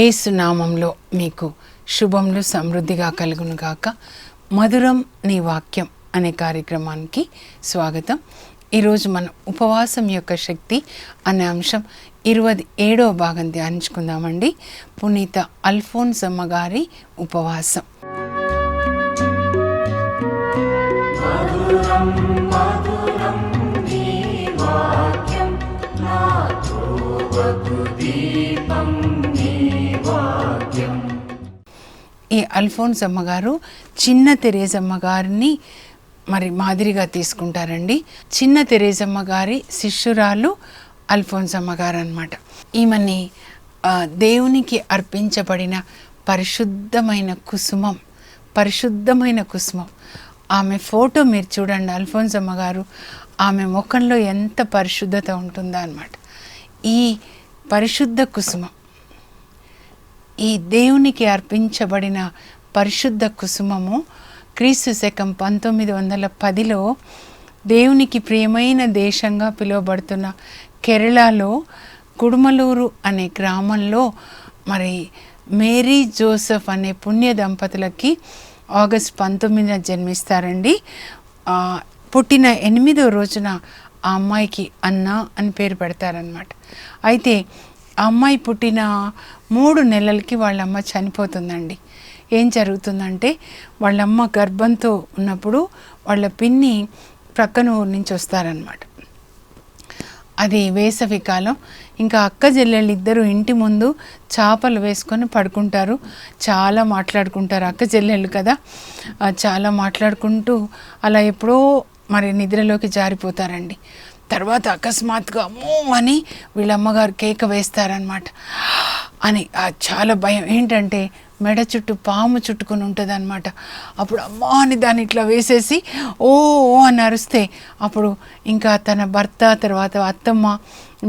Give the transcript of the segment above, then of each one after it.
ఏసునామంలో మీకు శుభములు సమృద్ధిగా కలుగును గాక. మధురం నీ వాక్యం అనే కార్యక్రమానికి స్వాగతం. ఈరోజు మనం ఉపవాసం యొక్క శక్తి అనే అంశం ఇరవై ఏడవ భాగం ధ్యానించుకుందామండి. పునీత అల్ఫోన్సమ్మ గారి ఉపవాసం. ఈ అల్ఫోన్స్ అమ్మగారు చిన్న తెరేజమ్మ గారిని మరి మాదిరిగా తీసుకుంటారండి. చిన్న తెరేజమ్మ గారి శిష్యురాలు అల్ఫోన్స్ అమ్మగారు అనమాట ఈమెని దేవునికి అర్పించబడిన పరిశుద్ధమైన కుసుమం పరిశుద్ధమైన కుసుమం. ఆమె ఫోటో మీరు చూడండి అల్ఫోన్స్ అమ్మగారు ఆమె ముఖంలో ఎంత పరిశుద్ధత ఉంటుందో అనమాట ఈ పరిశుద్ధ కుసుమం ఈ దేవునికి అర్పించబడిన పరిశుద్ధ కుసుమము క్రీస్తు శకం పంతొమ్మిది వందల పదిలో దేవునికి ప్రియమైన దేశంగా పిలువబడుతున్న కేరళలో కుడుమలూరు అనే గ్రామంలో మరి మేరీ జోసెఫ్ అనే పుణ్య దంపతులకి ఆగస్ట్ పంతొమ్మిదిన జన్మిస్తారండి. పుట్టిన ఎనిమిదో రోజున ఆ అమ్మాయికి అన్న అని పేరు పెడతారనమాట అయితే ఆ అమ్మాయి పుట్టిన మూడు నెలలకి వాళ్ళమ్మ చనిపోతుందండి. ఏం జరుగుతుందంటే వాళ్ళమ్మ గర్భంతో ఉన్నప్పుడు వాళ్ళ పిన్ని ప్రక్కన ఊరు నుంచి వస్తారనమాట అది వేసవి కాలం. ఇంకా అక్క చెల్లెళ్ళు ఇద్దరు ఇంటి ముందు చేపలు వేసుకొని పడుకుంటారు. చాలా మాట్లాడుకుంటారు అక్క చెల్లెళ్ళు కదా. చాలా మాట్లాడుకుంటూ అలా ఎప్పుడో మరి నిద్రలోకి జారిపోతారండి. తర్వాత అకస్మాత్తుగా అమ్మో అని వీళ్ళ అమ్మగారు కేక వేస్తారనమాట అని చాలా భయం. ఏంటంటే మెడ చుట్టూ పాము చుట్టుకొని ఉంటుంది అనమాట అప్పుడు అమ్మా అని దాన్ని ఇట్లా వేసేసి ఓ ఓ అని అరిస్తే అప్పుడు ఇంకా తన భర్త తర్వాత అత్తమ్మ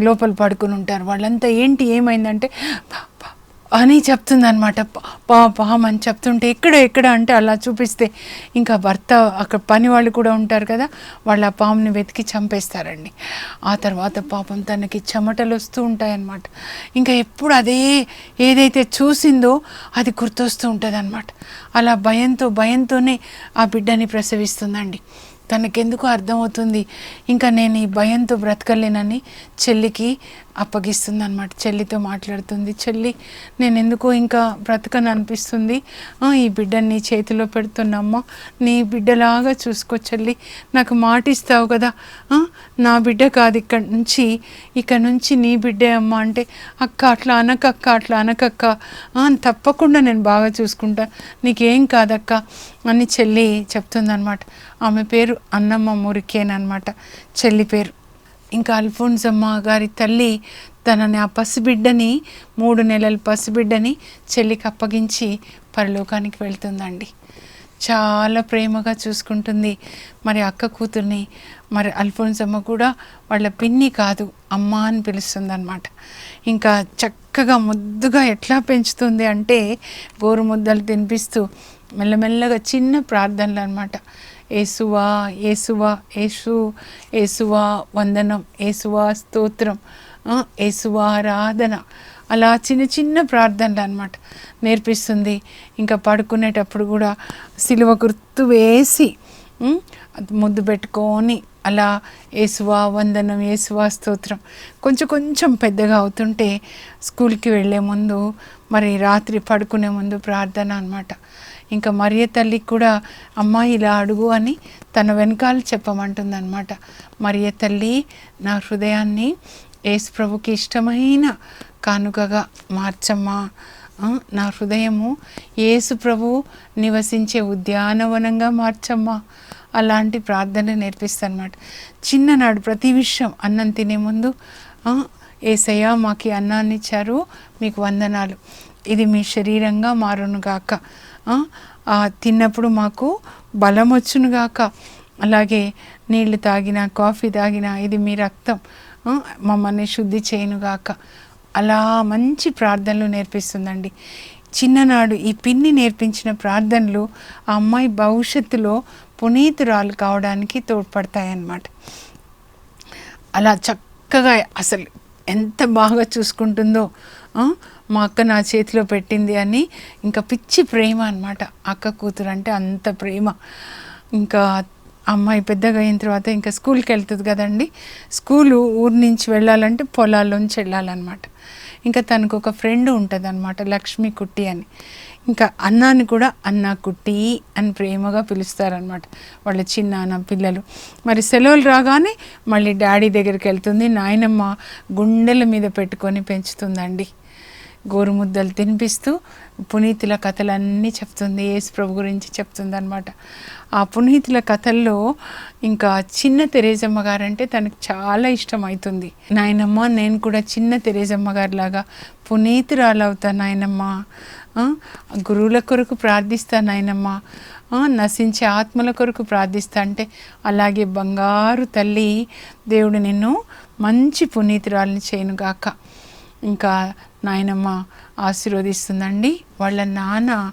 లోపల పడుకుని ఉంటారు. వాళ్ళంతా ఏంటి ఏమైందంటే అని చెప్తుందనమాట పా పాము అని చెప్తుంటే ఎక్కడ ఎక్కడ అంటే అలా చూపిస్తే ఇంకా భర్త అక్కడ పని వాళ్ళు కూడా ఉంటారు కదా వాళ్ళు ఆ పాముని వెతికి చంపేస్తారండి. ఆ తర్వాత పాపం తనకి చెమటలు వస్తూ ఉంటాయన్నమాట. ఇంకా ఎప్పుడు అదే ఏదైతే చూసిందో అది గుర్తొస్తూ ఉంటుంది అలా భయంతో భయంతోనే ఆ బిడ్డని ప్రసవిస్తుందండి. తనకెందుకు అర్థమవుతుంది. ఇంకా నేను ఈ భయంతో బ్రతకలేనని చెల్లికి అప్పగిస్తుంది అనమాట చెల్లితో మాట్లాడుతుంది. చెల్లి నేను ఎందుకో ఇంకా బ్రతకని అనిపిస్తుంది ఈ బిడ్డని నీ చేతిలో పెడుతున్నమ్మ. నీ బిడ్డలాగా చూసుకో చెల్లి. నాకు మాట ఇస్తావు కదా నా బిడ్డ కాదు ఇక్కడ నుంచి. ఇక్కడ నుంచి నీ బిడ్డే అమ్మ. అంటే అక్క అట్లా అనకక్క అట్లా అనకక్క. తప్పకుండా నేను బాగా చూసుకుంటా. నీకేం కాదక్క. అని చెల్లి చెప్తుందనమాట ఆమె పేరు అన్నమ్మ మురికేనమాట చెల్లి పేరు. ఇంకా అల్ఫోన్సమ్మ గారి తల్లి తనని ఆ పసిబిడ్డని మూడు నెలల పసిబిడ్డని చెల్లికి అప్పగించి పరలోకానికి వెళ్తుందండి. చాలా ప్రేమగా చూసుకుంటుంది. మరి అక్క కూతుర్ని మరి అల్ఫోన్సమ్మ కూడా వాళ్ళ పిన్ని కాదు అమ్మ అని పిలుస్తుంది అనమాట ఇంకా చక్కగా ముద్దుగా ఎట్లా పెంచుతుంది అంటే గోరు ముద్దలు తినిపిస్తూ మెల్లమెల్లగా చిన్న ప్రార్థనలు అనమాట ఏసువా ఏసువా ఏసు ఏసువా వందనం ఏసువా స్తోత్రం ఆ, ఏసువా ఆరాధన. అలా చిన్న చిన్న ప్రార్థనలు అనమాట నేర్పిస్తుంది. ఇంకా పడుకునేటప్పుడు కూడా సిలువ గుర్తు వేసి ముద్దు పెట్టుకొని అలా ఏసువా వందనం ఏసువా స్తోత్రం. కొంచెం కొంచెం పెద్దగా అవుతుంటే స్కూల్కి వెళ్ళే ముందు మరి రాత్రి పడుకునే ముందు ప్రార్థన అనమాట ఇంకా మరియ తల్లికి కూడా అమ్మ ఇలా అడుగు అని తన వెనకాల చెప్పమంటుంది అనమాట మరియ తల్లి నా హృదయాన్ని యేసు ప్రభుకి ఇష్టమైన కానుకగా మార్చమ్మా. నా హృదయము యేసు ప్రభు నివసించే ఉద్యానవనంగా మార్చమ్మా అలాంటి ప్రార్థన నేర్పిస్తానమాట చిన్ననాడు ప్రతి విషయం అన్నం తినే ముందు ఏసయ్య మాకు అన్నాన్ని ఇచ్చారు మీకు వందనాలు. ఇది మీ శరీరంగా మారును గాక తిన్నప్పుడు మాకు బలం వచ్చునుగాక అలాగే నీళ్ళు తాగినా కాఫీ తాగినా ఇది మీ రక్తం. మమ్మల్ని శుద్ధి చేయనుగాక. అలా మంచి ప్రార్థనలు నేర్పిస్తుందండి. చిన్ననాడు ఈ పిన్ని నేర్పించిన ప్రార్థనలు ఆ అమ్మాయి భవిష్యత్తులో పునీతురాలు కావడానికి తోడ్పడతాయన్నమాట. అలా చక్కగా అసలు ఎంత బాగా చూసుకుంటుందో మా అక్క నా చేతిలో పెట్టింది అని ఇంకా పిచ్చి ప్రేమ అనమాట అక్క కూతురు అంటే అంత ప్రేమ. ఇంకా అమ్మాయి పెద్దగా అయిన తర్వాత ఇంకా స్కూల్కి వెళ్తుంది కదండి. స్కూలు ఊరి నుంచి వెళ్ళాలంటే పొలాల్లోంచి వెళ్ళాలన్నమాట. ఇంకా తనకు ఒక ఫ్రెండ్ ఉంటుంది అనమాట లక్ష్మి కుట్టి అని. ఇంకా అన్నాని కూడా అన్న కుట్టి అని ప్రేమగా పిలుస్తారనమాట వాళ్ళ చిన్నాన్న పిల్లలు. మరి సెలవులు రాగానే మళ్ళీ డాడీ దగ్గరికి వెళ్తుంది నాయనమ్మ గుండెల మీద పెట్టుకొని పెంచుతుందండి. గోరుముద్దలు తినిపిస్తూ పునీతుల కథలన్నీ చెప్తుంది యేసు ప్రభు గురించి చెప్తుంది అనమాట ఆ పునీతుల కథల్లో ఇంకా చిన్న తెరేజమ్మ గారు అంటే తనకు చాలా ఇష్టం అవుతుంది నాయనమ్మ నేను కూడా చిన్న తెరేజమ్మ గారి లాగా పునీతురాలు అవుతా నాయనమ్మ గురువుల కొరకు ప్రార్థిస్తా నాయనమ్మ. నశించే ఆత్మల కొరకు ప్రార్థిస్తా అంటే అలాగే బంగారు తల్లి దేవుడు నిన్ను మంచి పునీతురాలని చేయనుగాక. ఇంకా నాయనమ్మ ఆశీర్వదిస్తుందండి. వాళ్ళ నాన్న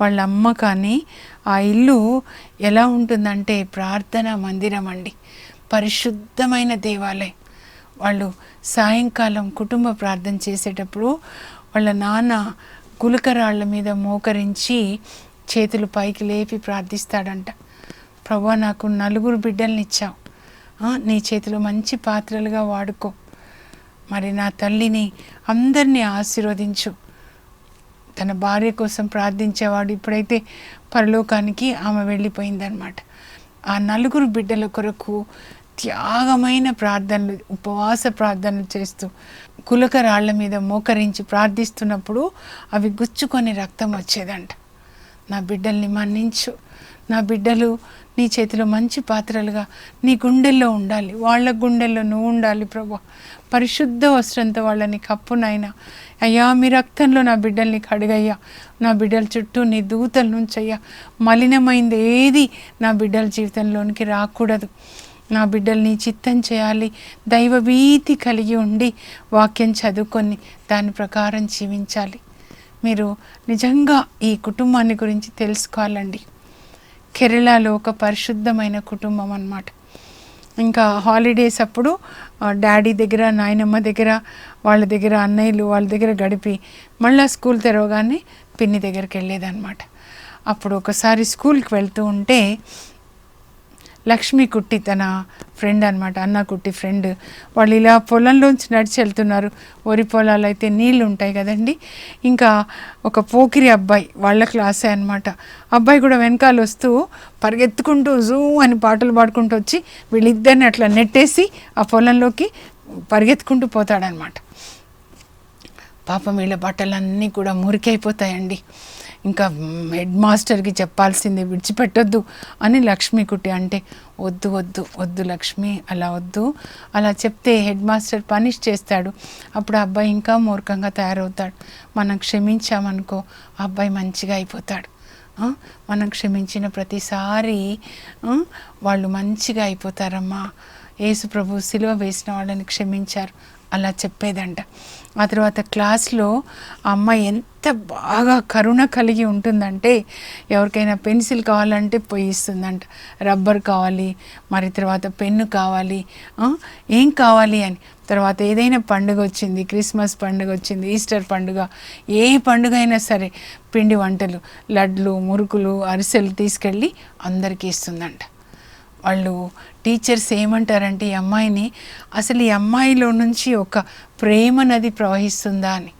వాళ్ళ అమ్మ కానీ ఆ ఇల్లు ఎలా ఉంటుందంటే ప్రార్థన మందిరం అండి. పరిశుద్ధమైన దేవాలయం. వాళ్ళు సాయంకాలం కుటుంబ ప్రార్థన చేసేటప్పుడు వాళ్ళ నాన్న గులకరాళ్ళ మీద మోకరించి చేతులు పైకి లేపి ప్రార్థిస్తాడంట. ప్రభా నాకు నలుగురు బిడ్డల్ని ఇచ్చావు. నీ చేతిలో మంచి పాత్రలుగా వాడుకో. మరి నా తల్లిని అందరినీ ఆశీర్వదించు. తన భార్య కోసం ప్రార్థించేవాడు ఇప్పుడైతే పరలోకానికి ఆమె వెళ్ళిపోయిందనమాట ఆ నలుగురు బిడ్డల కొరకు త్యాగమైన ప్రార్థనలు ఉపవాస ప్రార్థనలు చేస్తూ కులక రాళ్ళ మీద మోకరించి ప్రార్థిస్తున్నప్పుడు అవి గుచ్చుకొని రక్తం వచ్చేదంట. నా బిడ్డల్ని మన్నించు. నా బిడ్డలు నీ చేతిలో మంచి పాత్రలుగా నీ గుండెల్లో ఉండాలి. వాళ్ళ గుండెల్లో నువ్వు ఉండాలి ప్రభా. పరిశుద్ధ వస్త్రంతో వాళ్ళని కప్పునైనా అయ్యా మీ రక్తంలో నా బిడ్డల్ని కడిగయ్యా. నా బిడ్డల చుట్టూ నీ దూతల నుంచయ్యా. మలినమైంది ఏది నా బిడ్డల జీవితంలోనికి రాకూడదు. నా బిడ్డల్ని చిత్తం చేయాలి. దైవభీతి కలిగి ఉండి వాక్యం చదువుకొని దాని ప్రకారం జీవించాలి. మీరు నిజంగా ఈ కుటుంబాన్ని గురించి తెలుసుకోవాలండి. కేరళలో ఒక పరిశుద్ధమైన కుటుంబం అన్నమాట. ఇంకా హాలిడేస్ అప్పుడు డాడీ దగ్గర నాయనమ్మ దగ్గర వాళ్ళ దగ్గర అన్నయ్యలు వాళ్ళ దగ్గర గడిపి మళ్ళీ స్కూల్ తెరవగానే పిన్ని దగ్గరికి వెళ్ళేదన్నమాట. అప్పుడు ఒకసారి స్కూల్కి వెళ్తూ ఉంటే లక్ష్మి కుట్టి తన ఫ్రెండ్ అనమాట అన్న కుట్టి ఫ్రెండ్ వాళ్ళు ఇలా పొలంలోంచి నడిచి వెళ్తున్నారు. వరి పొలాలు అయితే నీళ్ళు ఉంటాయి కదండి. ఇంకా ఒక పోకిరి అబ్బాయి వాళ్ళ క్లాసే అనమాట అబ్బాయి కూడా వెనకాల వస్తూ పరిగెత్తుకుంటూ జూ అని పాటలు పాడుకుంటూ వచ్చి వీళ్ళిద్దరిని అట్లా నెట్టేసి ఆ పొలంలోకి పరిగెత్తుకుంటూ పోతాడనమాట పాపం వీళ్ళ బట్టలన్నీ కూడా మురికైపోతాయండి. ఇంకా హెడ్ మాస్టర్కి చెప్పాల్సింది విడిచిపెట్టొద్దు అని లక్ష్మి కుట్టి అంటే వద్దు వద్దు వద్దు లక్ష్మి అలా వద్దు. అలా చెప్తే హెడ్ మాస్టర్ పనిష్ చేస్తాడు. అప్పుడు అబ్బాయి ఇంకా మూర్ఖంగా తయారవుతాడు. మనం క్షమించామనుకో అబ్బాయి మంచిగా అయిపోతాడు. మనం క్షమించిన ప్రతిసారి వాళ్ళు మంచిగా అయిపోతారమ్మా. యేసు ప్రభు సిలువ వేసిన వాళ్ళని క్షమించారు. అలా చెప్పేదంట. ఆ తర్వాత క్లాస్లో అమ్మాయి ఎంత బాగా కరుణ కలిగి ఉంటుందంటే ఎవరికైనా పెన్సిల్ కావాలంటే పోయి ఇస్తుందంట రబ్బర్ కావాలి మరి తర్వాత పెన్ను కావాలి ఏం కావాలి అని. తర్వాత ఏదైనా పండుగ వచ్చింది క్రిస్మస్ పండుగ వచ్చింది ఈస్టర్ పండుగ ఏ పండుగ అయినా సరే పిండి వంటలు లడ్లు మురుకులు అరిసెలు తీసుకెళ్ళి అందరికీ ఇస్తుందంట. వాళ్ళు టీచర్స్ ఏమంటారంటే ఈ అమ్మాయిని అసలు ఈ అమ్మాయిలో నుంచి ఒక ప్రేమ నది ప్రవహిస్తుందా? అని.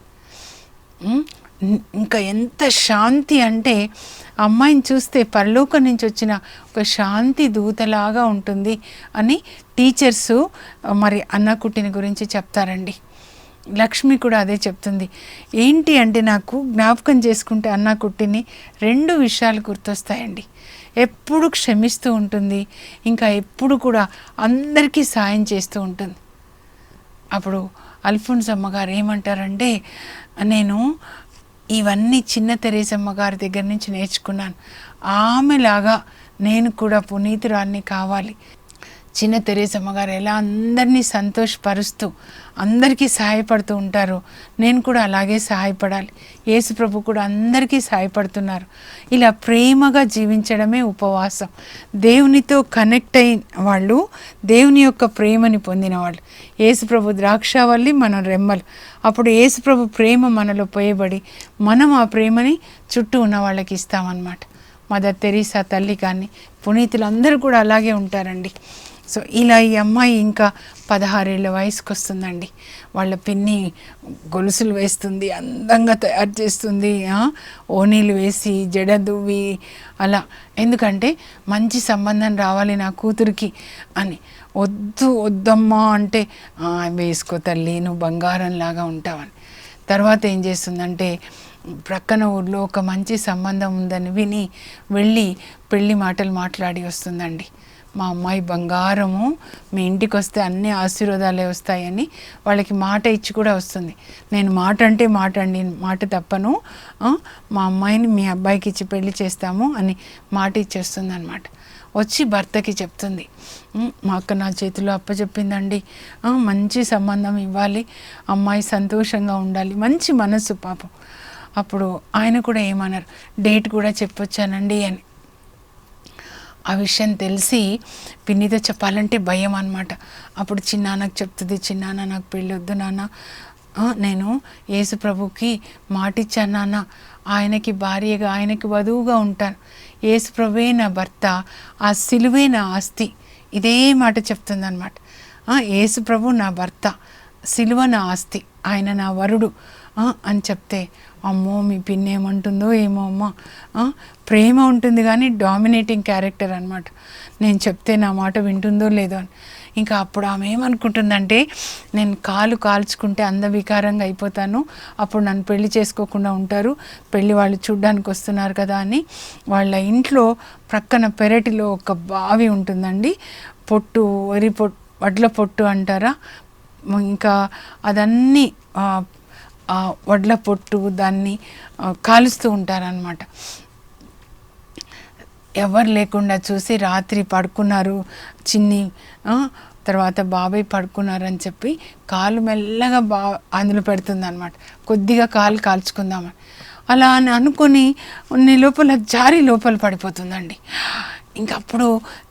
ఇంకా ఎంత శాంతి అంటే అమ్మాయిని చూస్తే పరలోకం నుంచి వచ్చిన ఒక శాంతి దూతలాగా ఉంటుంది అని టీచర్సు మరి అన్నకుట్టిని గురించి చెప్తారండి. లక్ష్మి కూడా అదే చెప్తుంది. ఏంటి అంటే నాకు జ్ఞాపకం చేసుకుంటే అన్న కుట్టిని రెండు విషయాలు గుర్తొస్తాయండి. ఎప్పుడు క్షమిస్తూ ఉంటుంది. ఇంకా ఎప్పుడు కూడా అందరికీ సాయం చేస్తూ ఉంటుంది. అప్పుడు అల్ఫోన్స్ అమ్మగారు ఏమంటారంటే నేను ఇవన్నీ చిన్న తెరేసమ్మ గారి దగ్గర నుంచి నేర్చుకున్నాను. ఆమెలాగా నేను కూడా పునీతురాల్ని కావాలి. చిన్న తెరేసమ్మ గారు ఎలా అందరినీ సంతోషపరుస్తూ అందరికీ సహాయపడుతూ ఉంటారు నేను కూడా అలాగే సహాయపడాలి. యేసు ప్రభు కూడా అందరికీ సహాయపడుతున్నారు. ఇలా ప్రేమగా జీవించడమే ఉపవాసం. దేవునితో కనెక్ట్ అయిన వాళ్ళు దేవుని యొక్క ప్రేమని పొందిన వాళ్ళు. యేసు ప్రభు ద్రాక్షావల్లి మనం రెమ్మలు. అప్పుడు యేసు ప్రభు ప్రేమ మనలో పోయబడి మనం ఆ ప్రేమని చుట్టూ ఉన్న వాళ్ళకి ఇస్తామన్నమాట. మదర్ తెరీసా తల్లి కానీ పునీతులందరూ కూడా అలాగే ఉంటారండి. సో ఇలా ఈ అమ్మాయి ఇంకా పదహారేళ్ళ వయసుకు వస్తుందండి వాళ్ళ పిన్ని గొలుసులు వేస్తుంది అందంగా తయారు చేస్తుంది ఓనీలు వేసి జడ దువ్వి అలా. ఎందుకంటే మంచి సంబంధం రావాలి నా కూతురికి అని. వద్దు వద్దమ్మా అంటే వేసుకో తల్లి నువ్వు బంగారంలాగా ఉంటావని. తర్వాత ఏం చేస్తుందంటే ప్రక్కన ఊర్లో ఒక మంచి సంబంధం ఉందని విని వెళ్ళి పెళ్ళి మాటలు మాట్లాడి వస్తుందండి. మా అమ్మాయి బంగారము మీ ఇంటికి వస్తే అన్ని ఆశీర్వాదాలే వస్తాయని వాళ్ళకి మాట ఇచ్చి కూడా వస్తుంది. నేను మాట అంటే మాట అండి మాట తప్పను. మా అమ్మాయిని మీ అబ్బాయికి ఇచ్చి పెళ్ళి చేస్తాము అని మాట ఇచ్చేస్తుంది అనమాట వచ్చి భర్తకి చెప్తుంది. మా అక్క నా చేతిలో అప్పచెప్పిందండి మంచి సంబంధం ఇవ్వాలి. అమ్మాయి సంతోషంగా ఉండాలి. మంచి మనసు పాపం. అప్పుడు ఆయన కూడా ఏమన్నారు? డేట్ కూడా చెప్పొచ్చానండి అని. ఆ విషయం తెలిసి పిన్నితో చెప్పాలంటే భయం అనమాట అప్పుడు చిన్నాన్నకు చెప్తుంది చిన్నాన్న నాకు పెళ్ళొద్దు నాన్న. నేను యేసు ప్రభుకి మాటిచ్చాను నాన్న. ఆయనకి భార్యగా ఆయనకి వధువుగా ఉంటాను. యేసు ప్రభువే నా భర్త ఆ సిలువే నా ఆస్తి ఇదే మాట చెప్తుందన్నమాట. యేసు ప్రభు నా భర్త సిలువ నా ఆస్తి ఆయన నా వరుడు అని చెప్తే అమ్మో మీ పిన్ని ఏమంటుందో ఏమో అమ్మ. ప్రేమ ఉంటుంది కానీ డామినేటింగ్ క్యారెక్టర్ అనమాట నేను చెప్తే నా మాట వింటుందో లేదో అని. ఇంకా అప్పుడు ఆమె ఏమనుకుంటుందంటే నేను కాలు కాల్చుకుంటే అందవికారంగా అయిపోతాను. అప్పుడు నన్ను పెళ్ళి చేసుకోకుండా ఉంటారు. పెళ్ళి వాళ్ళు చూడ్డానికి వస్తున్నారు కదా అని వాళ్ళ ఇంట్లో ప్రక్కన పెరటిలో ఒక బావి ఉంటుందండి. పొట్టు వరి పొట్టు వడ్ల పొట్టు అంటారా? ఇంకా అదన్నీ వడ్ల పొట్టు దాన్ని కాలుస్తూ ఉంటారనమాట ఎవరు లేకుండా చూసి రాత్రి పడుకున్నారు చిన్ని తర్వాత బాబాయ్ పడుకున్నారని చెప్పి కాలు మెల్లగా బా అందులో పెడుతుంది అనమాట కొద్దిగా కాలు కాల్చుకుందామని అలా అని అనుకొని నీ లోపల జారి లోపల పడిపోతుందండి. ఇంకప్పుడు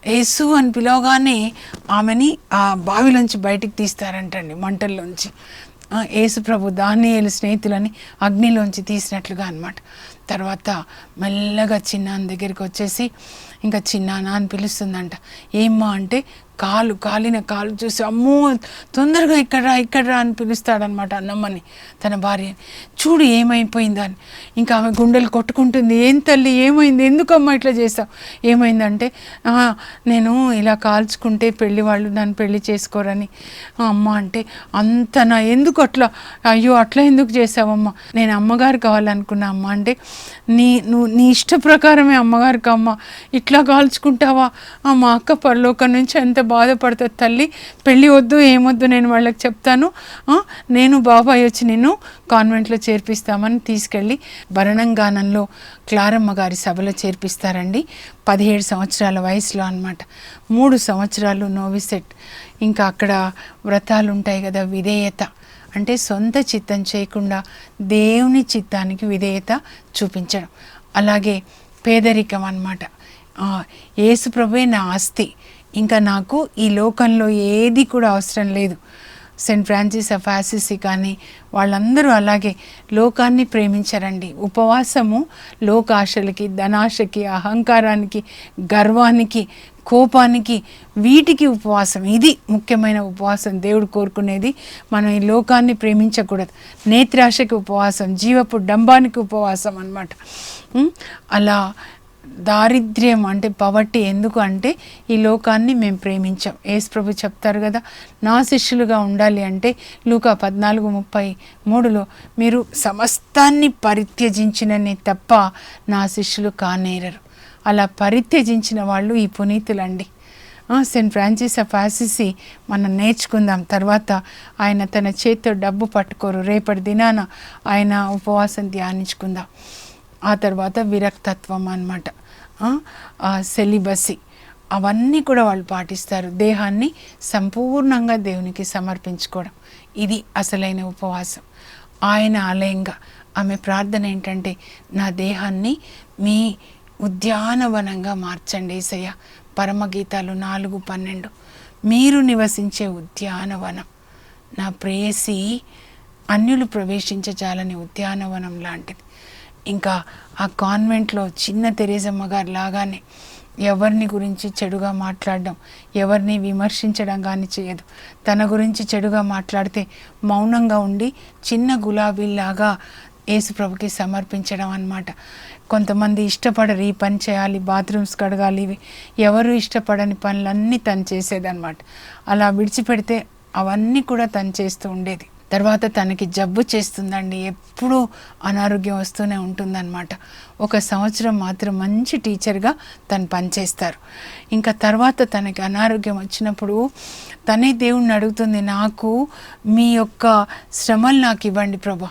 యేసు అని పిలవగానే ఆమెని ఆ బావిలోంచి బయటికి తీస్తారంటండి మంటల్లోంచి. ఏసుప్రభు దానియలు స్నేహితులని అగ్నిలోంచి తీసినట్లుగా అనమాట తర్వాత మెల్లగా చిన్నాన్న దగ్గరికి వచ్చేసి ఇంకా చిన్నాన్న అని పిలుస్తుందంట. ఏమ్మా? అంటే కాలు కాలిన కాలు చూసి అమ్మో తొందరగా ఇక్కడ రా ఇక్కడ రా అని పిలుస్తాడనమాట అన్నమ్మని తన భార్య చూడు ఏమైపోయిందా అని. ఇంకా ఆమె గుండెలు కొట్టుకుంటుంది. ఏం తల్లి ఏమైంది? ఎందుకమ్మా ఇట్లా చేస్తావు ఏమైందంటే నేను ఇలా కాల్చుకుంటే పెళ్ళి వాళ్ళు నన్ను పెళ్ళి చేసుకోరని. అమ్మ అంటే అంత నా ఎందుకు అట్లా? అయ్యో అట్లా ఎందుకు చేసావమ్మా? నేను అమ్మగారు కావాలనుకున్నా అమ్మ. అంటే నీ నువ్వు నీ ఇష్ట ప్రకారమే అమ్మగారికి అమ్మ ఇట్లా కాల్చుకుంటావా? మా అక్క పరలోకం నుంచి ఎంత బాధపడుతుంది తల్లి పెళ్ళి వద్దు ఏమొద్దు నేను వాళ్ళకి చెప్తాను. నేను బాబాయ్ వచ్చి నేను కాన్వెంట్లో చేర్పిస్తామని తీసుకెళ్ళి భరణంగానంలో క్లారమ్మ గారి సభలో చేర్పిస్తారండి. పదిహేడు సంవత్సరాల వయసులో అనమాట మూడు సంవత్సరాలు నోవిసెట్ ఇంకా అక్కడ వ్రతాలు ఉంటాయి కదా విధేయత. అంటే సొంత చిత్తం చేయకుండా దేవుని చిత్తానికి విధేయత చూపించడం. అలాగే పేదరికం అన్నమాట. ఆ, యేసు ప్రభువే నా ఆస్తి. ఇంకా నాకు ఈ లోకంలో ఏది కూడా అవసరం లేదు. సెయింట్ ఫ్రాన్సిస్ ఆఫ్ ఆసిసి కానీ వాళ్ళందరూ అలాగే లోకాన్ని ప్రేమించారండి. ఉపవాసము లోకాశలకి ధనాశకి అహంకారానికి గర్వానికి కోపానికి వీటికి ఉపవాసం. ఇది ముఖ్యమైన ఉపవాసం. దేవుడు కోరుకునేది మనం ఈ లోకాన్ని ప్రేమించకూడదు. నేత్రాశకి ఉపవాసం జీవపు డంబానికి ఉపవాసం అన్నమాట. అలా దారిద్ర్యం అంటే పవర్టీ ఎందుకు అంటే ఈ లోకాన్ని మేము ప్రేమించాం. యేసు ప్రభు చెప్తారు కదా నా శిష్యులుగా ఉండాలి అంటే లూకా పద్నాలుగు ముప్పై మూడులో మీరు సమస్తాన్ని పరిత్యజించినని తప్ప నా శిష్యులు కానేరరు. అలా పరిత్యజించిన వాళ్ళు ఈ పునీతులండి. సెయింట్ ఫ్రాన్సిస్ ఆఫ్ ఆసిసి మనం నేర్చుకుందాం. తర్వాత ఆయన తన చేతితో డబ్బు పట్టుకోరు. రేపటి దినాన ఆయన ఉపవాసం ధ్యానించుకుందాం. ఆ తర్వాత విరక్తత్వం అనమాట సెలిబసి అవన్నీ కూడా వాళ్ళు పాటిస్తారు. దేహాన్ని సంపూర్ణంగా దేవునికి సమర్పించుకోవడం. ఇది అసలైన ఉపవాసం. ఆయన ఆలయంగా ఆమె ప్రార్థన ఏంటంటే నా దేహాన్ని మీ ఉద్యానవనంగా మార్చండి ఏసయ్య. పరమగీతాలు నాలుగు పన్నెండు. మీరు నివసించే ఉద్యానవనం నా ప్రేయసి అన్యులు ప్రవేశించజాలని ఉద్యానవనం లాంటిది. ఇంకా ఆ కాన్వెంట్లో చిన్న తెరేజమ్మ గారు లాగానే ఎవరిని గురించి చెడుగా మాట్లాడడం ఎవరిని విమర్శించడం కానీ చేయదు. తన గురించి చెడుగా మాట్లాడితే మౌనంగా ఉండి చిన్న గులాబీలాగా యేసుప్రభుకి సమర్పించడం అన్నమాట. కొంతమంది ఇష్టపడరు ఈ పని చేయాలి బాత్రూమ్స్ కడగాలి ఇవి ఎవరు ఇష్టపడని పనులన్నీ తను చేసేదన్నమాట. అలా విడిచిపెడితే అవన్నీ కూడా తను చేస్తూ ఉండేది. తర్వాత తనకి జబ్బు చేస్తుందండి. ఎప్పుడూ అనారోగ్యం వస్తూనే ఉంటుందన్నమాట. ఒక సంవత్సరం మాత్రం మంచి టీచర్గా తను పనిచేస్తారు. ఇంకా తర్వాత తనకి అనారోగ్యం వచ్చినప్పుడు తనే దేవుణ్ణి అడుగుతుంది నాకు మీ యొక్క శ్రమలు నాకు ఇవ్వండి ప్రభా.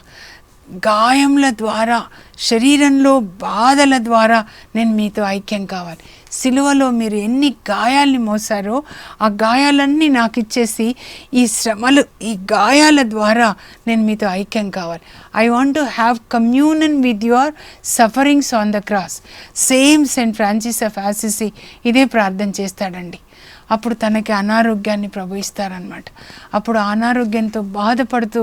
గాయముల ద్వారా శరీరంలో బాధల ద్వారా నేను మీతో ఐక్యం కావాలి. సిలువలో మీరు ఎన్ని గాయాల్ని మోసారో ఆ గాయాలన్నీ నాకు ఇచ్చేసి ఈ శ్రమలు ఈ గాయాల ద్వారా నేను మీతో ఐక్యం కావాలి. I want to have communion with your sufferings on the cross same Saint Francis of Assisi ఇదే ప్రార్థన చేస్తాడండి. అప్పుడు తనకి అనారోగ్యాన్ని ప్రభవిస్తారనమాట అప్పుడు అనారోగ్యంతో బాధపడుతూ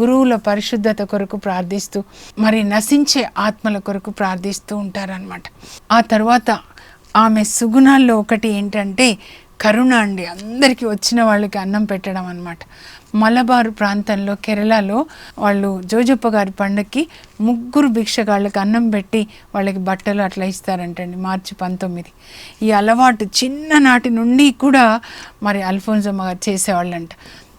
గురువుల పరిశుద్ధత కొరకు ప్రార్థిస్తూ మరి నశించే ఆత్మల కొరకు ప్రార్థిస్తూ ఉంటారనమాట ఆ తర్వాత ఆమె సుగుణాల్లో ఒకటి ఏంటంటే కరుణ అండి. అందరికీ వచ్చిన వాళ్ళకి అన్నం పెట్టడం అనమాట మలబారు ప్రాంతంలో కేరళలో వాళ్ళు జోజప్ప గారి పండక్కి ముగ్గురు భిక్షగాళ్ళకి అన్నం పెట్టి వాళ్ళకి బట్టలు అట్లా ఇస్తారంటండి మార్చి పంతొమ్మిది. ఈ అలవాటు చిన్ననాటి నుండి కూడా మరి అల్ఫోన్సమ్మ గారు చేసేవాళ్ళంట.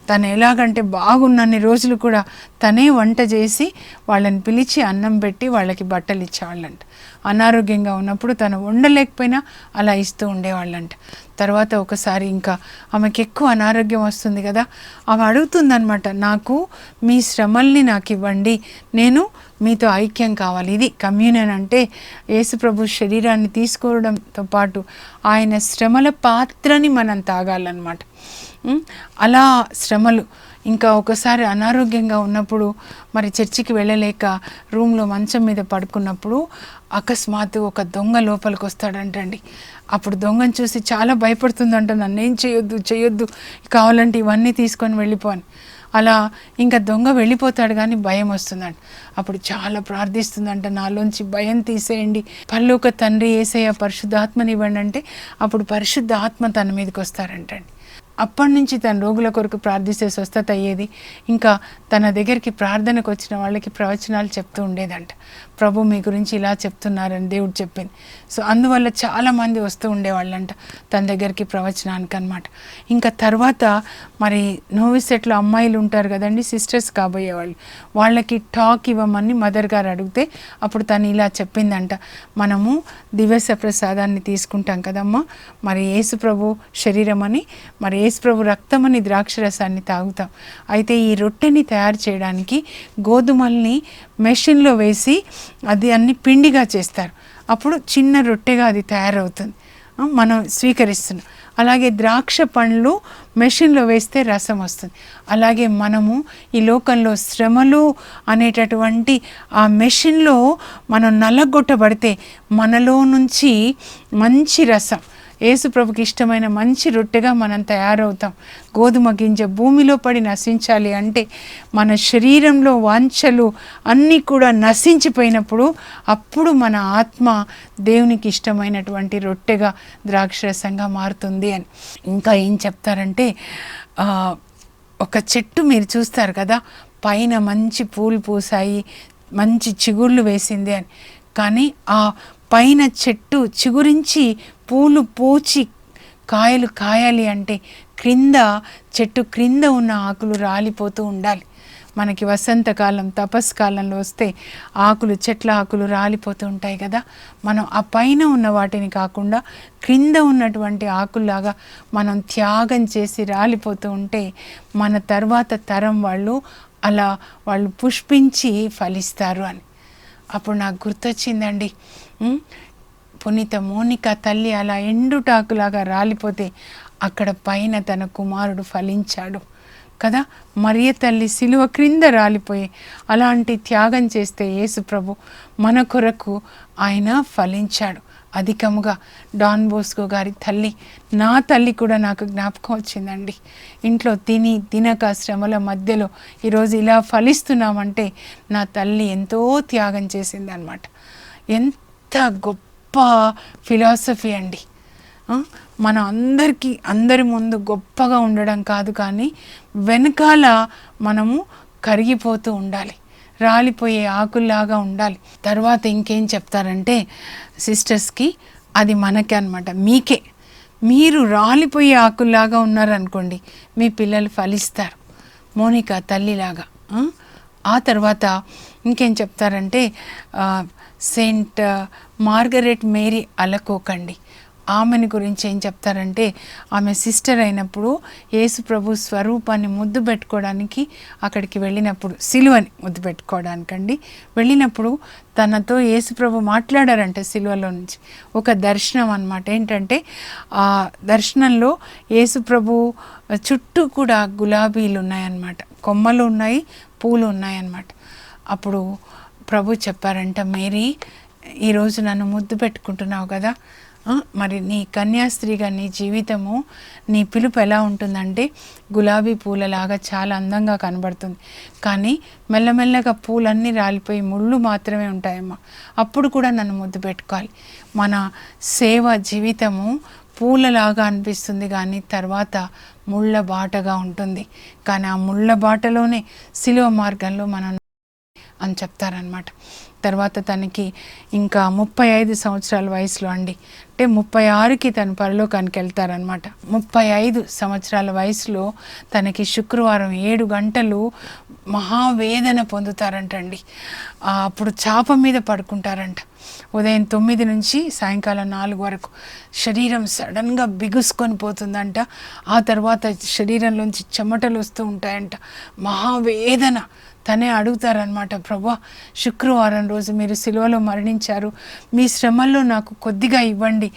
తను ఎలాగంటే బాగున్నన్ని రోజులు కూడా తనే వంట చేసి వాళ్ళని పిలిచి అన్నం పెట్టి వాళ్ళకి బట్టలు ఇచ్చేవాళ్ళంట. అనారోగ్యంగా ఉన్నప్పుడు తను ఉండలేకపోయినా అలా ఇస్తూ ఉండేవాళ్ళంట. తర్వాత ఒకసారి ఇంకా ఆమెకి ఎక్కువ అనారోగ్యం వస్తుంది కదా ఆమె అడుగుతుందనమాట నాకు మీ శ్రమల్ని నాకు ఇవ్వండి నేను మీతో ఐక్యం కావాలి ఇది కమ్యూనియన్ అంటే యేసుప్రభు శరీరాన్ని తీసుకోవడంతో పాటు ఆయన శ్రమల పాత్రని మనం తాగాలన్నమాట. అలా శ్రమలు ఇంకా ఒకసారి అనారోగ్యంగా ఉన్నప్పుడు మరి చర్చికి వెళ్ళలేక రూమ్లో మంచం మీద పడుకున్నప్పుడు అకస్మాత్తు ఒక దొంగ లోపలికి వస్తాడంటండి అప్పుడు దొంగను చూసి చాలా భయపడుతుందంట నన్నేం చేయొద్దు చేయొద్దు కావాలంటే ఇవన్నీ తీసుకొని వెళ్ళిపోను అలా ఇంకా దొంగ వెళ్ళిపోతాడు కానీ భయం వస్తుందంట. అప్పుడు చాలా ప్రార్థిస్తుందంట నాలోంచి భయం తీసేయండి. పల్లోక తండ్రి ఏసయ్య పరిశుద్ధాత్మని ఇవ్వండి అంటే అప్పుడు పరిశుద్ధ ఆత్మ తన మీదకి వస్తారంటండి. అప్పటి నుంచి తన రోగుల కొరకు ప్రార్థిస్తే స్వస్థత అయ్యేది. ఇంకా తన దగ్గరికి ప్రార్థనకు వచ్చిన వాళ్ళకి ప్రవచనాలు చెప్తూ ఉండేదంట. ప్రభు మీ గురించి ఇలా చెప్తున్నారని దేవుడు చెప్పింది. సో అందువల్ల చాలామంది వస్తూ ఉండేవాళ్ళంట తన దగ్గరికి ప్రవచనానికి అనమాట ఇంకా తర్వాత మరి నోవిసెట్లో అమ్మాయిలు ఉంటారు కదండి సిస్టర్స్ కాబోయే వాళ్ళు. వాళ్ళకి టాక్ ఇవ్వమని మదర్ గారు అడిగితే అప్పుడు తను ఇలా చెప్పిందంట. మనము దివ్యస ప్రసాదాన్ని తీసుకుంటాం కదమ్మా. మరి యేసు ప్రభు శరీరం అని మరి యేసుప్రభు రక్తం అని ద్రాక్షరసాన్ని తాగుతాం. అయితే ఈ రొట్టెని తయారు చేయడానికి గోధుమల్ని మెషిన్లో వేసి అది అన్ని పిండిగా చేస్తారు. అప్పుడు చిన్న రొట్టెగా అది తయారవుతుంది. మనం స్వీకరిస్తున్నాం. అలాగే ద్రాక్ష పండ్లు మెషిన్లో వేస్తే రసం వస్తుంది. అలాగే మనము ఈ లోకంలో శ్రమలు అనేటటువంటి ఆ మెషిన్లో మనం నలగొట్టబడితే మనలో నుంచి మంచి రసం ప్రభుకి ఇష్టమైన మంచి రొట్టెగా మనం తయారవుతాం. గోధుమ గింజ భూమిలో పడి నశించాలి అంటే మన శరీరంలో వాంఛలు అన్నీ కూడా నశించిపోయినప్పుడు అప్పుడు మన ఆత్మ దేవునికి ఇష్టమైనటువంటి రొట్టెగా ద్రాక్షరసంగా మారుతుంది అని. ఇంకా ఏం చెప్తారంటే ఒక చెట్టు మీరు చూస్తారు కదా పైన మంచి పూలు పూసాయి మంచి చిగుళ్ళు వేసింది అని. కానీ ఆ పైన చెట్టు చిగురించి పూలు పూచి కాయలు కాయాలి అంటే క్రింద చెట్టు క్రింద ఉన్న ఆకులు రాలిపోతూ ఉండాలి. మనకి వసంతకాలం తపస్కాలంలో వస్తే ఆకులు చెట్ల ఆకులు రాలిపోతూ ఉంటాయి కదా. మనం ఆ పైన ఉన్న వాటిని కాకుండా క్రింద ఉన్నటువంటి ఆకుల్లాగా మనం త్యాగం చేసి రాలిపోతూ ఉంటే మన తర్వాత తరం వాళ్ళు అలా వాళ్ళు పుష్పించి ఫలిస్తారు అని. అప్పుడు నాకు గుర్తొచ్చిందండి. పునీత మోనిక తల్లి అలా ఎండుటాకులాగా రాలిపోతే అక్కడ పైన తన కుమారుడు ఫలించాడు. కదా? మరియ తల్లి సిలువ క్రింద రాలిపోయి అలాంటి త్యాగం చేస్తే యేసు ప్రభు మన కొరకు ఆయన ఫలించాడు. అధికముగా డాన్ బోస్కో గారి తల్లి. నా తల్లి కూడా నాకు జ్ఞాపకం వచ్చిందండి. ఇంట్లో తిని తినక శ్రమల మధ్యలో ఈరోజు ఇలా ఫలిస్తున్నామంటే నా తల్లి ఎంతో త్యాగం చేసిందనమాట ఎంత గొప్ప ఫిలాసఫీ అండి. మన అందరికీ అందరి ముందు గొప్పగా ఉండడం కాదు కానీ వెనకాల మనము కరిగిపోతూ ఉండాలి. రాలిపోయే ఆకుల్లాగా ఉండాలి. తర్వాత ఇంకేం చెప్తారంటే సిస్టర్స్కి అది మనకే అనమాట మీకే. మీరు రాలిపోయే ఆకుల్లాగా ఉన్నారనుకోండి మీ పిల్లలు ఫలిస్తారు. మోనిక తల్లిలాగా ఆ? తర్వాత ఇంకేం చెప్తారంటే సెయింట్ మార్గరెట్ మేరీ అలకోకండి. ఆమెని గురించి ఏం చెప్తారంటే ఆమె సిస్టర్ అయినప్పుడు యేసు ప్రభు స్వరూపాన్ని ముద్దు పెట్టుకోవడానికి అక్కడికి వెళ్ళినప్పుడు సిలువని ముద్దు పెట్టుకోవడానికండి. వెళ్ళినప్పుడు తనతో యేసు ప్రభు మాట్లాడారంట సిలువలో నుంచి. ఒక దర్శనం అనమాట ఏంటంటే ఆ దర్శనంలో యేసు ప్రభు చుట్టూ కూడా గులాబీలు ఉన్నాయన్నమాట. కొమ్మలు ఉన్నాయి పూలు ఉన్నాయన్నమాట. అప్పుడు ప్రభు చెప్పారంట మేరీ ఈరోజు నన్ను ముద్దు పెట్టుకుంటున్నావు కదా? మరి నీ కన్యాస్త్రీగా నీ జీవితము నీ పిలుపు ఎలా ఉంటుందంటే గులాబీ పూలలాగా చాలా అందంగా కనబడుతుంది. కానీ మెల్లమెల్లగా పూలన్నీ రాలిపోయి ముళ్ళు మాత్రమే ఉంటాయమ్మా. అప్పుడు కూడా నన్ను ముద్దు పెట్టుకోవాలి. మన సేవ జీవితము పూలలాగా అనిపిస్తుంది కానీ తర్వాత ముళ్ళ బాటగా ఉంటుంది. కానీ ఆ ముళ్ళ బాటలోనే శిలువ మార్గంలో మనం అని చెప్తారనమాట తర్వాత తనకి ఇంకా ముప్పై ఐదు సంవత్సరాల వయసులో అండి. అంటే ముప్పై ఆరుకి తను పరలోకానికి వెళ్తారనమాట ముప్పై ఐదు సంవత్సరాల వయసులో తనకి శుక్రవారం ఏడు గంటలు మహావేదన పొందుతారంటండి. అప్పుడు చాప మీద పడుకుంటారంట. ఉదయం తొమ్మిది నుంచి సాయంకాలం నాలుగు వరకు శరీరం సడన్గా బిగుసుకొని పోతుందంట. ఆ తర్వాత శరీరంలోంచి చెమటలు వస్తూ ఉంటాయంట. మహావేదన. తనే అడుగుతారనమాట ప్రభా శుక్రవారం రోజు మీరు సిలువలో మరణించారు. మీ శ్రమల్లో నాకు కొద్దిగా ఇవ్వండి.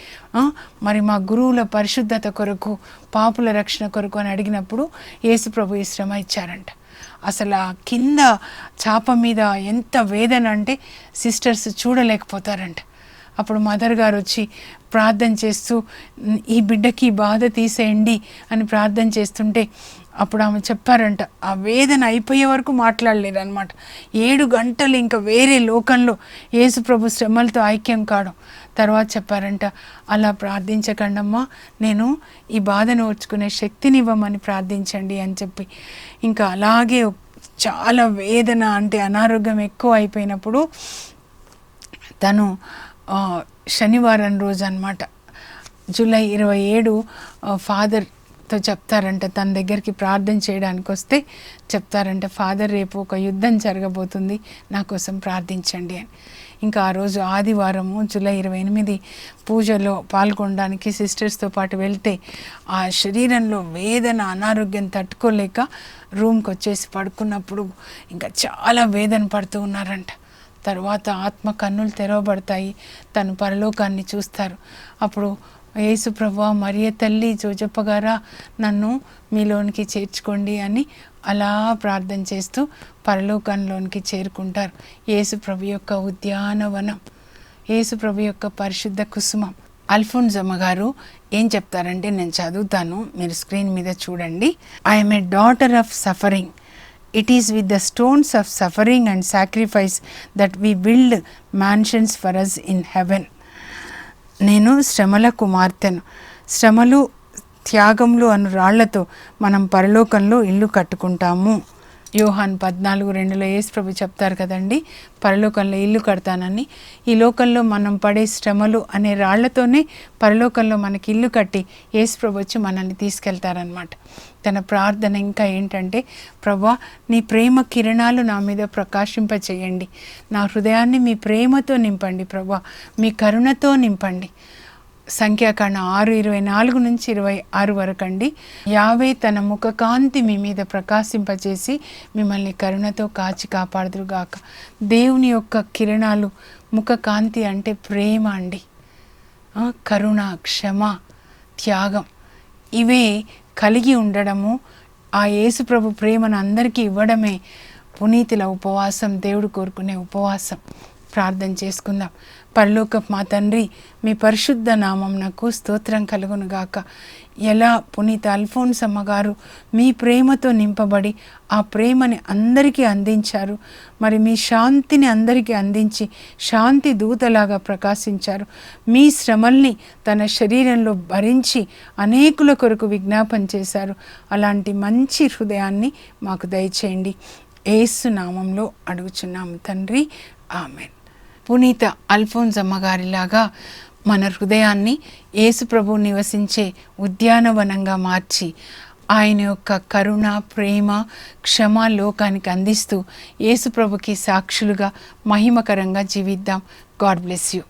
మరి మా గురువుల పరిశుద్ధత కొరకు పాపుల రక్షణ కొరకు అని అడిగినప్పుడు యేసు ప్రభు ఈ శ్రమ ఇచ్చారంట. అసలు ఆ కింద చాప మీద ఎంత వేదన అంటే సిస్టర్స్ చూడలేకపోతారంట. అప్పుడు మదర్ గారు వచ్చి ప్రార్థన చేస్తూ ఈ బిడ్డకి బాధ తీసేయండి అని ప్రార్థన చేస్తుంటే అప్పుడు ఆమె చెప్పారంట ఆ వేదన అయిపోయే వరకు మాట్లాడలేరు అనమాట ఏడు గంటలు ఇంకా వేరే లోకంలో యేసుప్రభు శ్రమలతో ఐక్యం కావడం. తర్వాత చెప్పారంట అలా ప్రార్థించకండమ్మా నేను ఈ బాధను ఓర్చుకునే శక్తిని ఇవ్వమని ప్రార్థించండి అని చెప్పి. ఇంకా అలాగే చాలా వేదన అంటే అనారోగ్యం ఎక్కువ అయిపోయినప్పుడు తను శనివారం రోజు అనమాట జూలై ఇరవై ఏడు ఫాదర్ తో చెప్తారంట తన దగ్గరికి ప్రార్థన చేయడానికి వస్తే చెప్తారంట ఫాదర్ రేపు ఒక యుద్ధం జరగబోతుంది నా కోసం ప్రార్థించండి అని. ఇంకా ఆ రోజు ఆదివారము జూలై ఇరవై ఎనిమిది పూజలో పాల్గొనడానికి సిస్టర్స్తో పాటు వెళ్తే ఆ శరీరంలో వేదన అనారోగ్యం తట్టుకోలేక రూమ్కి వచ్చేసి పడుకున్నప్పుడు ఇంకా చాలా వేదన పడుతూ ఉన్నారంట. తర్వాత ఆత్మ కన్నులు తెరవబడతాయి తను పరలోకాన్ని చూస్తారు. అప్పుడు యేసు ప్రభా మరియ తల్లి జోజప్ప గారా నన్ను మీలోనికి చేర్చుకోండి అని అలా ప్రార్థన చేస్తూ పరలోకంలోనికి చేరుకుంటారు. యేసు ప్రభు యొక్క ఉద్యానవనం యేసు ప్రభు యొక్క పరిశుద్ధ కుసుమం. అల్ఫోన్జమ్మ గారు ఏం చెప్తారంటే నేను చదువుతాను మీరు స్క్రీన్ మీద చూడండి. I'm a daughter of suffering it is with the stones of suffering and sacrifice that we build mansions for us in heaven నేను శ్రమల కుమార్తెను. శ్రమలు త్యాగములు అను రాళ్ళతో మనం పరలోకంలో ఇల్లు కట్టుకుంటాము. యోహాన్ పద్నాలుగు రెండులో యేసు ప్రభు చెప్తారు కదండి పరలోకంలో ఇల్లు కడతానని. ఈ లోకంలో మనం పడే శ్రమలు అనే రాళ్ళతోనే పరలోకంలో మనకి ఇల్లు కట్టి యేసు ప్రభు వచ్చి మనల్ని తీసుకెళ్తారనమాట తన ప్రార్థన ఇంకా ఏంటంటే ప్రభా నీ ప్రేమ కిరణాలు నా మీద ప్రకాశింపచేయండి. నా హృదయాన్ని మీ ప్రేమతో నింపండి ప్రభా. మీ కరుణతో నింపండి. సంఖ్యాకాండ ఆరు ఇరవై నాలుగు నుంచి ఇరవై ఆరు వరకు అండి యావే తన ముఖ కాంతి మీ మీద ప్రకాశింపచేసి మిమ్మల్ని కరుణతో కాచి కాపాడుదురుగాక. దేవుని యొక్క కిరణాలు ముఖ కాంతి అంటే ప్రేమ అండి. కరుణ క్షమ త్యాగం ఇవే కలిగి ఉండడము ఆ యేసుప్రభు ప్రేమను అందరికీ ఇవ్వడమే పునీతుల ఉపవాసం దేవుడు కోరుకునే ఉపవాసం. ప్రార్థన చేసుకుందాం. పరలోకపు మా తండ్రి మీ పరిశుద్ధ నామం నాకు స్తోత్రం కలుగును గాక ఎలా పునీత అల్ఫోన్స్ అమ్మగారు మీ ప్రేమతో నింపబడి ఆ ప్రేమని అందరికీ అందించారు. మరి మీ శాంతిని అందరికీ అందించి శాంతి దూతలాగా ప్రకాశించారు. మీ శ్రమల్ని తన శరీరంలో భరించి అనేకుల కొరకు విజ్ఞాపన చేశారు. అలాంటి మంచి హృదయాన్ని మాకు దయచేయండి. ఏసు నామంలో అడుగుచున్నాము తండ్రి. ఆమెన్. పునీత అల్ఫోన్స్ అమ్మగారిలాగా మన హృదయాన్ని యేసుప్రభు నివసించే ఉద్యానవనంగా మార్చి ఆయన యొక్క కరుణ ప్రేమ క్షమ లోకానికి అందిస్తూ యేసుప్రభుకి సాక్షులుగా మహిమకరంగా జీవిద్దాం. God bless you.